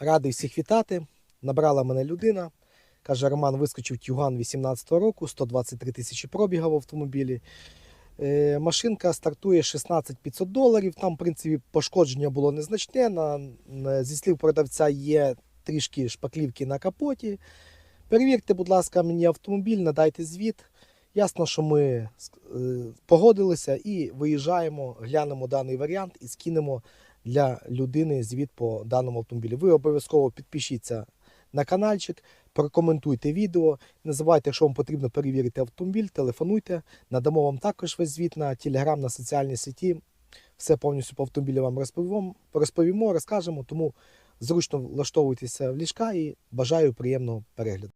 Радий всіх вітати. Набрала мене людина. Каже, Роман вискочив Тюган 18-го року, 123 тисячі пробіга в автомобілі. Е, машинка стартує 16 500 доларів. Там, в принципі, пошкодження було незначне. На, на, зі слів продавця є трішки шпаклівки на капоті. Перевірте, будь ласка, мені автомобіль, надайте звіт. Ясно, що ми е, погодилися і виїжджаємо, глянемо даний варіант і скинемо для людини звіт по даному автомобілі. Ви обов'язково підпишіться на каналчик, прокоментуйте відео. Не забувайте, якщо вам потрібно перевірити автомобіль, телефонуйте. Надамо вам також весь звіт на телеграм, на соціальній сіті. Все повністю по автомобілю вам розповімо, розповімо, розкажемо. Тому зручно влаштовуйтеся в ліжка і бажаю приємного перегляду.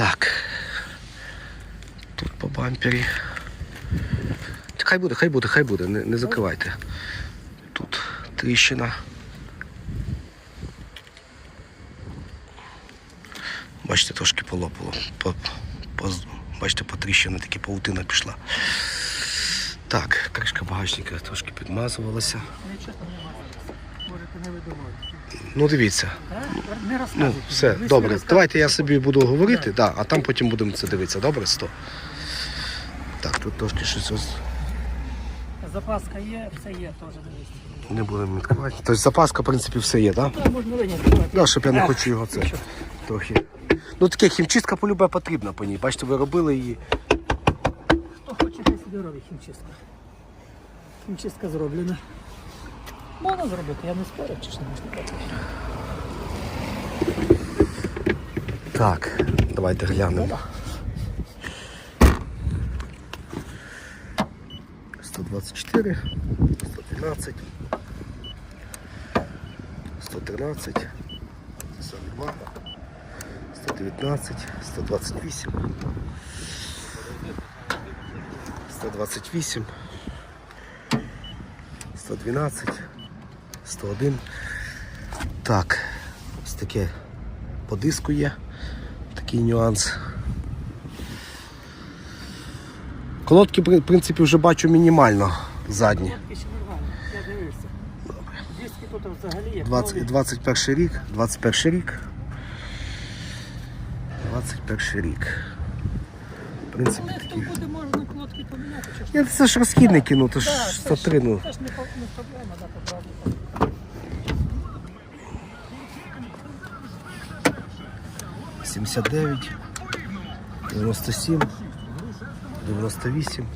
Так. Тут по бампері. Хай буде, хай буде, хай буде, не, не закривайте. Тут тріщина. Бачите, трошки полопало. По, по, бачите, по тріщини такі паутина пішла. Так, кришка багажника трошки підмазувалася. Нічого там немає. Можете не видумувати. Ну дивіться. Не розказуйте. Ну, все, Ви добре. Давайте я собі буду говорити, да, а там потім будемо це дивитися. Добре, 100. Так, тут трошки щось ось. Запаска є, все є теж дивіться. не будемо відкривати. Тобто запаска, в принципі, все є, так? Да? Та можна виняти. Да, щоб я не Ех, хочу його це трохи. Ну таке хімчистка полюбе потрібна по ній. Бачите, ви робили її. Хто хоче, хай собі робить хімчистка. Хімчистка зроблена. Можна зробити, я не спорю, чи ж не можна робити. Так, давайте глянемо. 124, 112, 113, 42, 119, 128, 128, 112, 101. Так, ось таке по диску є. Такий нюанс. Колодки, в принципі, вже бачу мінімально задні. Тільки ще нормально, я дивився. Диски тут взагалі є. 20, 21 рік, 21 рік. 21 рік. В принципі, Але такі. буде, можна клотки поміняти. чи ж це ж розхідники, ну то ж Так, це ж- 103, ну. Це ж не по- не проблема, да, поправити. 79, 97, 98.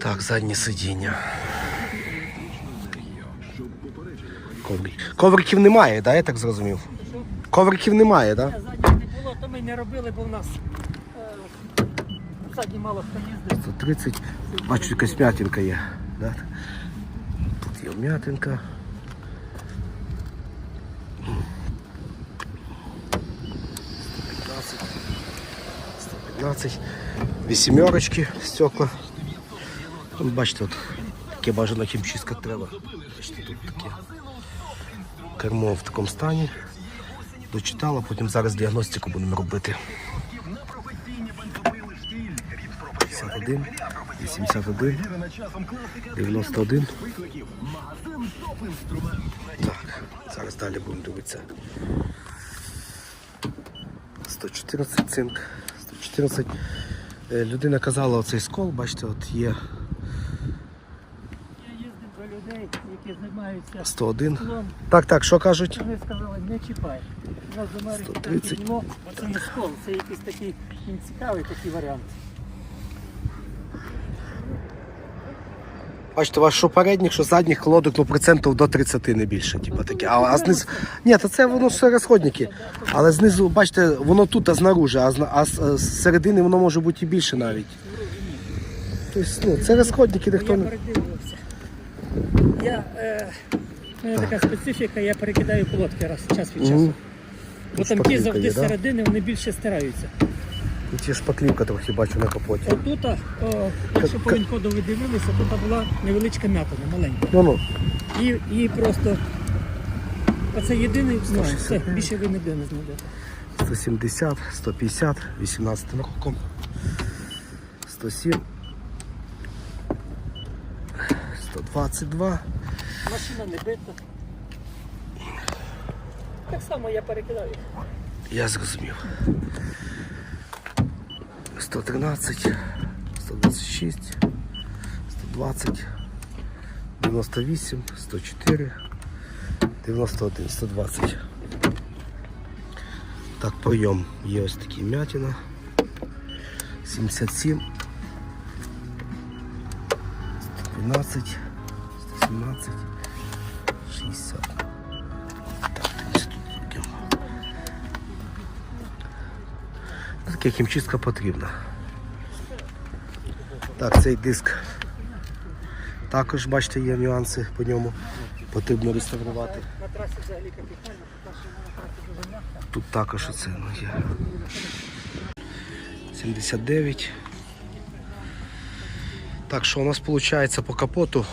Так, заднє сидіння. Коврик. Ковриків немає, да, я так зрозумів? Ковриків немає, так? Да? Задніх не було, то ми не робили, бо в нас е, задні мало хто їздить. 130. Бачу, якась м'ятинка є. Да? Тут є м'ятинка. Сто 115. Вісімерочки стекла. Тут, бачите, от таке бажано хімчистка треба. Бачите, тут таке кермо в такому стані. Дочитала, потім зараз діагностику будемо робити. 51, 81, 91. Так, зараз далі будемо дивитися. 114 цинк, 114. Е, Людина казала, оцей скол, бачите, от є Я їздив до людей, які займаються 101. склом. Так, так, що кажуть? Вони сказали, не чіпай. У нас з Америки 130. так це не скол, це якийсь такий він цікавий такий варіант. Бачите, у вас що передніх, що задніх колодок, ну процентів до 30 не більше. Типу, таке. А, а знизу. Ні, то це воно все розходники. Але знизу, бачите, воно тут, а знаружи, а, зна- а з а з середини воно може бути і більше навіть. Тобто, ну, це розходники, ніхто Я не. Я, е, у мене така специфіка, я перекидаю колодки раз час від часу. Бо там ті Шпаклівка завжди є, да? середини вони більше стараються. Тут є шпаклівка трохи бачу на капоті. Отут, о, якщо по інкоду ви дивилися, тут була невеличка м'ятина, маленька. Ну ну. І, і просто оце єдиний, ну, все, 169. більше ви ніде не знайдете. 170, 150, 18 роком. 107. 122. Машина не бита. Так само я перекидав їх. Я зрозумів. 113, 126, 120, 98, 104, 91, 120. Так, прийом є ось такий м'ятина. 77, 112, 117, 60. Таке хімчистка потрібна. Так, цей диск. Також, бачите, є нюанси по ньому. Потрібно реставрувати. На трасі взагалі капітально. Тут також оце є. 79. Так, що у нас виходить по капоту?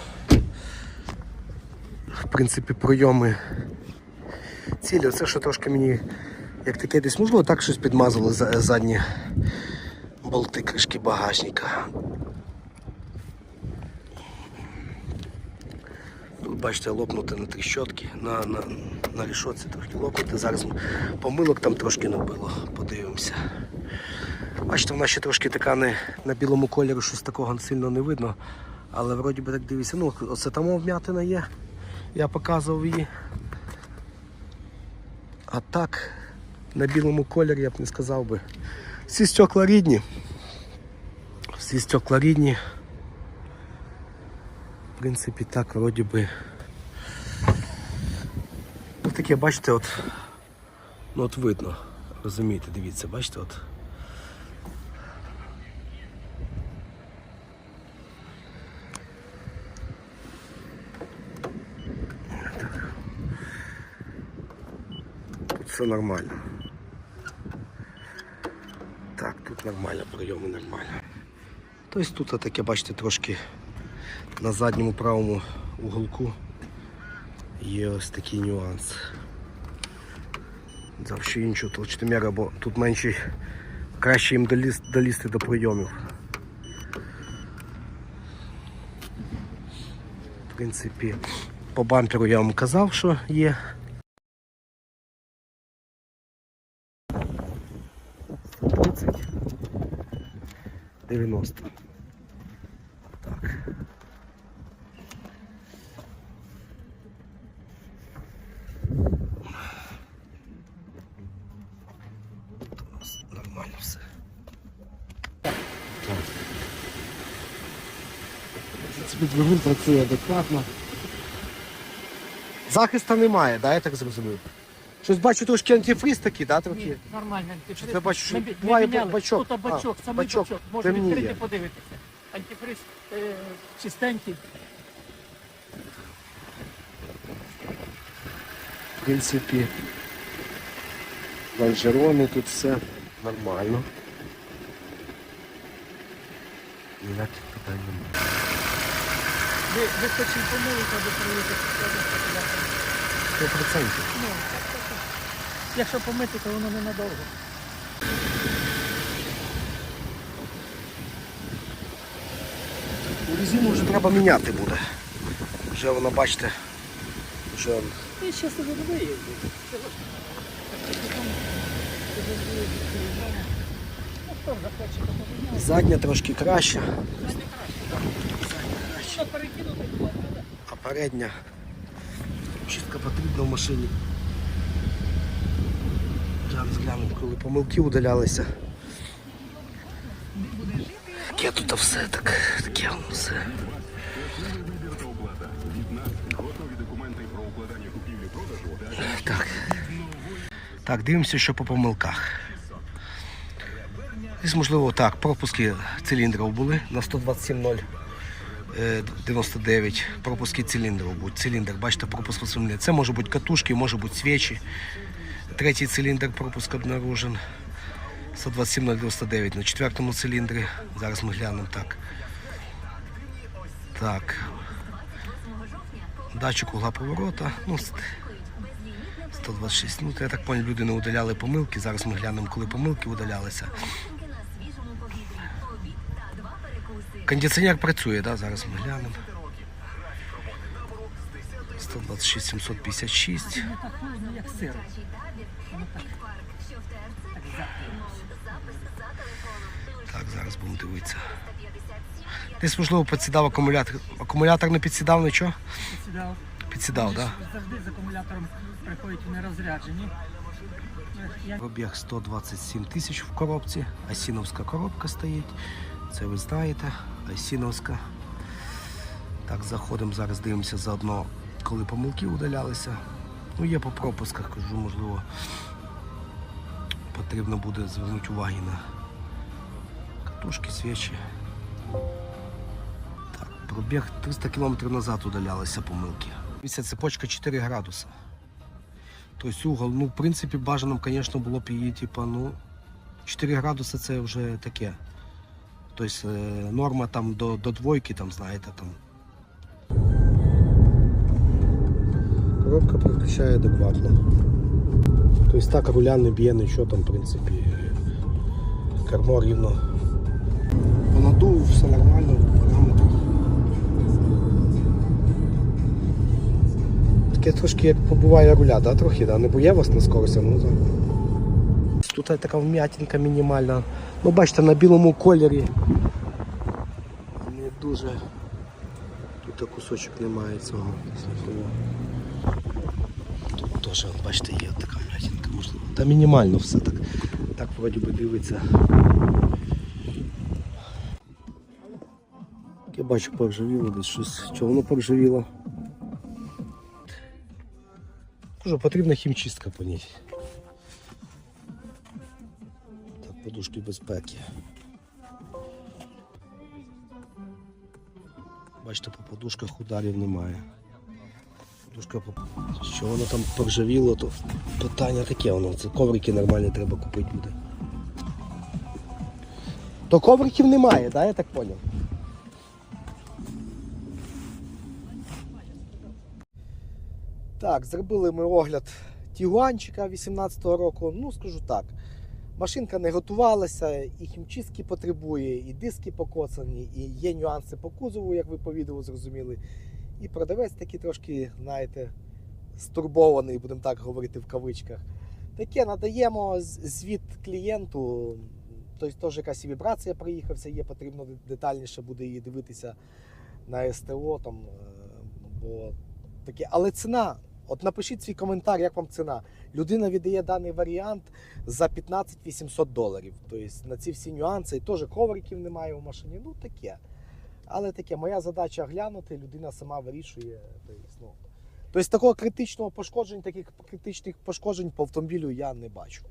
В принципі, пройоми цілі. Оце що трошки мені, як таке десь можливо, так щось підмазало задні болти кришки багажника. Тут бачите, лопнути на тріщотки, на, на, на рішотці трохи лопнути. Зараз помилок там трошки набило, подивимося. Бачите, вона ще трошки така не на білому кольорі, щось такого сильно не видно. Але вроді би так дивіться. Ну, оце там вм'ятина є. Я показував її. А так, на білому кольорі я б не сказав би. Всі стекла рідні. Всі стекла рідні. В принципі, так, вроді би. Ну, таке, бачите, от, ну от видно. Розумієте, дивіться, бачите, от. Все нормально. Так, тут нормально, прийоми нормально. Тобто тут таке, бачите, трошки на задньому правому уголку є ось такий нюанс. Завжди іншого толщиноміра, бо тут менше краще їм долізти до прийомів. В принципі, по бамперу я вам казав, що є. 90. Так. Тут у нас нормально все. Собі двигун працює адекватно. Захиста немає, да, я так зрозумів. Щось бачу трошки антифриз такий, да, трохи? Ні, нормально. Що це бачу, що Ми, ми буває міняли. бачок. Тут бачок, А, самий бачок. бачок. Можна Темніє. відкрити подивитися. Антифриз е, чистенький. В принципі, лонжерони тут все нормально. Ніяких питань немає. Ви, ви хочете помилити, аби проїхати. Сто процентів. Ну. Якщо помити, то воно ненадовго. Резину вже треба міняти буде. Вже воно, бачите, вже І ще собі не задня трошки треба. а передня чистка потрібна в машині. Зараз гляну, коли помилки удалялися. Таке тут все так, таке воно все. Так. Так, дивимося, що по помилках. Десь, можливо, так, пропуски циліндрів були на 127.0. е, 99 пропуски циліндрів будуть. Циліндр, бачите, пропуск посильний. Це може бути катушки, може бути свічі. Третій циліндр пропуск обнаружен. 127.099 на четвертому циліндрі. Зараз ми глянемо так. Так. Датчик угла поворота. Ну, 126. Ну, я так понял, люди не удаляли помилки. Зараз ми глянемо, коли помилки удалялися. Кондиціонер працює, да? зараз ми глянемо. 126, 756. Так зараз будемо дивитися. Десь, можливо, підсідав акумулятор. Акумулятор не підсідав нічого? Підсідав. Підсідав, так? Да? Завжди з акумулятором приходять вони розряджені. Я Пробіг 127 тисяч в коробці. Асіновська коробка стоїть. Це ви знаєте. Асіновська. Так, заходимо, зараз дивимося заодно, коли помилки удалялися. Ну, є по пропусках, кажу, можливо, потрібно буде звернути увагу на катушки, свічі. Так, пробіг 300 км назад удалялися помилки. Ця цепочка 4 градуса. Тобто угол, ну, в принципі, бажаним, звісно, було б її, типа, ну, 4 градуси це вже таке. Тобто е, норма там до, до двойки, там, знаєте, там. Коробка переключає адекватно. Тобто так руля не б'є нічого там, в принципі. Кермо рівно. По надуву все нормально, параметрах. Таке трошки як побуває руля, да, трохи, да? не боє вас на скорості, ну так. Тут така вм'ятинка мінімальна. Ну бачите, на білому кольорі. Не дуже. Тут кусочок немає цього. Теж, бачите, є така вм'ятинка, можливо. Та мінімально все так. Так вроді би дивиться. Я бачу поржавіло десь щось. Чого воно поржавіло? Дуже потрібна хімчистка по ній. Так, подушки безпеки. Бачите, по подушках ударів немає. Подушка по... Що воно там поржавіло, то питання таке воно. Це коврики нормальні треба купити буде. То ковриків немає, да, я так поняв? Так, зробили ми огляд Тігуанчика 18-го року. Ну, скажу так, машинка не готувалася, і хімчистки потребує, і диски покоцані, і є нюанси по кузову, як ви по відео зрозуміли. І продавець такий трошки, знаєте, стурбований, будемо так говорити в кавичках. Таке надаємо звіт клієнту. Тобто теж якась вібрація приїхався, є потрібно детальніше буде її дивитися на СТО. Там, е, бо таке. Але ціна, от напишіть свій коментар, як вам ціна. Людина віддає даний варіант за 15 800 доларів. Тобто на ці всі нюанси, і теж ковриків немає у машині. Ну таке. Але таке, моя задача глянути, людина сама вирішує. Ну, тобто такого критичного пошкоджень, таких критичних пошкоджень по автомобілю я не бачу.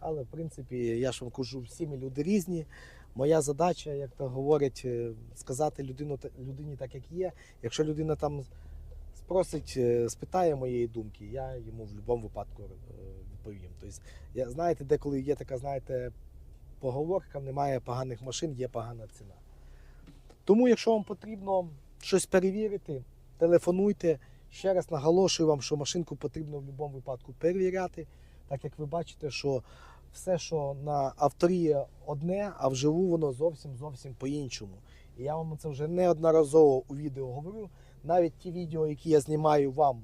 Але в принципі, я ж вам кажу, всі ми люди різні. Моя задача, як то говорять, е, сказати людину, людині так, як є. Якщо людина там спросить, е, спитає моєї думки, я йому в будь-якому випадку е, відповім. Тобто, я, знаєте, деколи є така, знаєте, поговорка, немає поганих машин, є погана ціна. Тому, якщо вам потрібно щось перевірити, телефонуйте. Ще раз наголошую вам, що машинку потрібно в будь-якому випадку перевіряти, так як ви бачите, що все, що на авторі одне, а вживу воно зовсім зовсім по-іншому. І я вам це вже неодноразово у відео говорю. Навіть ті відео, які я знімаю вам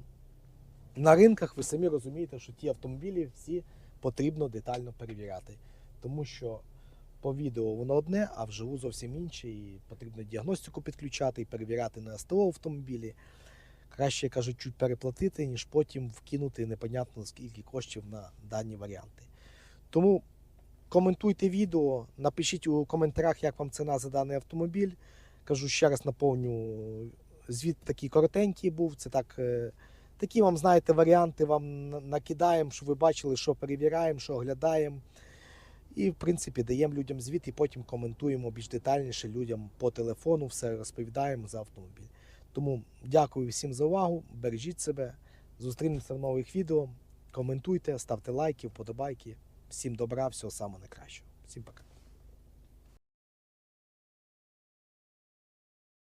на ринках, ви самі розумієте, що ті автомобілі всі потрібно детально перевіряти. Тому що по відео воно одне, а вживу зовсім інше. І потрібно діагностику підключати і перевіряти на СТО автомобілі. Краще кажуть, чуть переплатити, ніж потім вкинути непонятно скільки коштів на дані варіанти. Тому коментуйте відео, напишіть у коментарях, як вам ціна за даний автомобіль. Кажу ще раз наповню, звіт такий коротенький був. Це так, е, такі вам, знаєте, варіанти вам накидаємо, щоб ви бачили, що перевіряємо, що оглядаємо. І, в принципі, даємо людям звіт і потім коментуємо більш детальніше людям по телефону, все розповідаємо за автомобіль. Тому дякую всім за увагу, бережіть себе, зустрінемося в нових відео. Коментуйте, ставте лайки, вподобайки. Всім добра, всього самого найкращого. Всім пока.